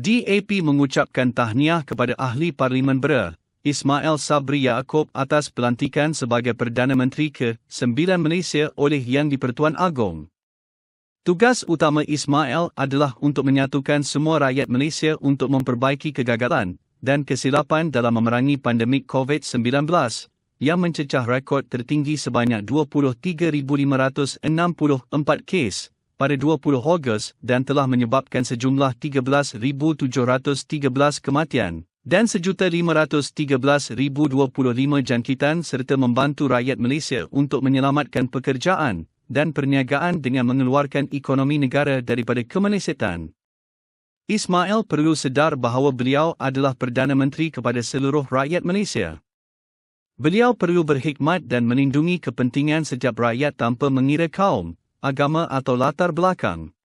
DAP mengucapkan tahniah kepada ahli Parlimen Bera, Ismail Sabri Yaakob atas pelantikan sebagai Perdana Menteri ke-9 Malaysia oleh Yang di-Pertuan Agong. Tugas utama Ismail adalah untuk menyatukan semua rakyat Malaysia untuk memperbaiki kegagalan dan kesilapan dalam memerangi pandemik COVID-19 yang mencecah rekod tertinggi sebanyak 23,564 kes pada 20 Ogos dan telah menyebabkan sejumlah 13,713 kematian dan sejuta 513,025 jangkitan serta membantu rakyat Malaysia untuk menyelamatkan pekerjaan dan perniagaan dengan mengeluarkan ekonomi negara daripada kemelesetan. Ismail perlu sedar bahawa beliau adalah Perdana Menteri kepada seluruh rakyat Malaysia. Beliau perlu berhikmat dan melindungi kepentingan setiap rakyat tanpa mengira kaum, agama atau latar belakang.